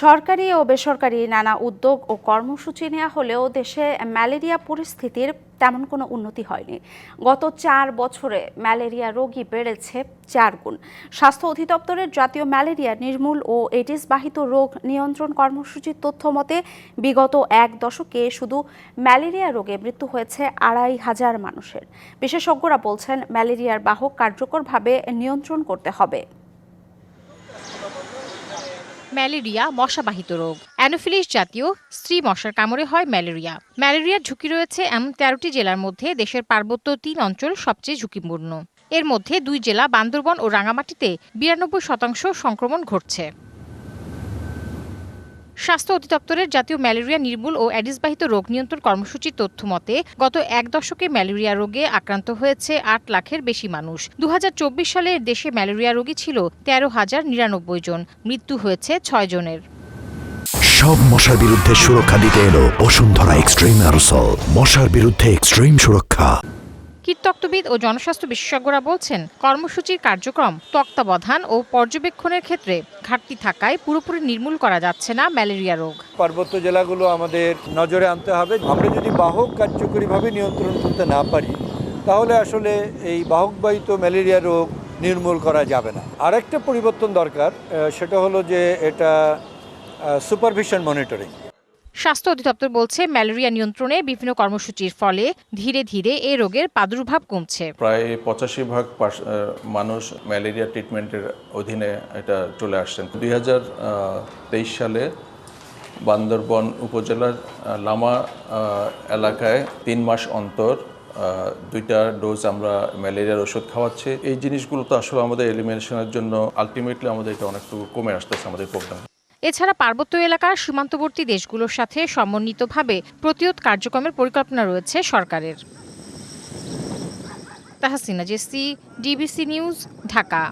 সরকারি ও বেসরকারি নানা উদ্যোগ ও কর্মসূচি নেওয়া হলেও দেশে ম্যালেরিয়া পরিস্থিতির তেমন কোনো উন্নতি হয়নি। গত চার বছরে ম্যালেরিয়া রোগী বেড়েছে চার গুণ। স্বাস্থ্য অধিদপ্তরের জাতীয় ম্যালেরিয়া নির্মূল ও এডিস বাহিত রোগ নিয়ন্ত্রণ কর্মসূচির তথ্য মতে, বিগত এক দশকে শুধু ম্যালেরিয়া রোগে মৃত্যু হয়েছে আড়াই হাজার মানুষের। বিশেষজ্ঞরা বলছেন, ম্যালেরিয়ার বাহক কার্যকরভাবে নিয়ন্ত্রণ করতে হবে। ম্যালেরিয়া, মশাবাহিত রোগ। অ্যানোফিলিস জাতীয় স্ত্রী মশার কামড়ে হয় ম্যালেরিয়া। ম্যালেরিয়ার ঝুঁকি রয়েছে এমন তেরোটি জেলার মধ্যে দেশের পার্বত্য তিন অঞ্চল সবচেয়ে ঝুঁকিপূর্ণ। এর মধ্যে দুই জেলা বান্দরবন ও রাঙামাটিতে বিরানব্বই শতাংশ সংক্রমণ ঘটছে। স্বাস্থ্য অধিদপ্তরের জাতীয় ম্যালেরিয়া নির্মূল ও অ্যাডিসবাহিত রোগ নিয়ন্ত্রণ কর্মসূচির তথ্য মতে, গত এক দশকে ম্যালেরিয়া রোগে আক্রান্ত হয়েছে আট লাখের বেশি মানুষ। দু হাজার চব্বিশ সালে দেশে ম্যালেরিয়া রোগী ছিল তেরো হাজার নিরানব্বই জন, মৃত্যু হয়েছে ছয় জনের। সব মশার বিরুদ্ধে সুরক্ষা দিতে এলো বসুন্ধরা এক্সট্রিম অ্যারোসল। মশার বিরুদ্ধে এক্সট্রিম সুরক্ষা। কীটতত্ত্ববিদ ও জনস্বাস্থ্য বিশেষজ্ঞরা বলছেন, কর্মসূচির কার্যক্রম তত্ত্বাবধান ও পর্যবেক্ষণের ক্ষেত্রে ঘাটতি থাকায় পুরোপুরি নির্মূল করা যাচ্ছে না ম্যালেরিয়া রোগ। পার্বত্য জেলাগুলো আমাদের নজরে আনতে হবে। আমরা যদি বাহক কার্যকরীভাবে নিয়ন্ত্রণ করতে না পারি, তাহলে আসলে এই বাহকবাহিত ম্যালেরিয়া রোগ নির্মূল করা যাবে না। আরেকটা পরিবর্তন দরকার সেটা হলো যে এটা সুপারভিশন মনিটরিং। স্বাস্থ্য অধিদপ্তর বলছে, ম্যালেরিয়া নিয়ন্ত্রণে বিভিন্ন কর্মসূচির ফলে ধীরে ধীরে এ রোগের প্রাদুর্ভাব কমছে। প্রায় পঁচাশি ভাগ মানুষ ম্যালেরিয়া ট্রিটমেন্টের অধীনে এটা চলে আসছেন। দুই সালে বান্দরবন উপজেলার লামা এলাকায় তিন মাস অন্তর দুইটা ডোজ আমরা ম্যালেরিয়ার ওষুধ খাওয়াচ্ছি। এই জিনিসগুলো তো আসলে আমাদের এলিমিনেশনের জন্য আলটিমেটলি আমাদের এটা অনেকটুকু কমে আসতেছে আমাদের প্রোগ্রাম এছাড়া পার্বত্য এলাকার সীমান্তবর্তী দেশগুলোর সাথে সমন্বিতভাবে প্রতিরোধ কার্যক্রমের পরিকল্পনা রয়েছে সরকারের। Tahsina Jesy, DBC news, Dhaka.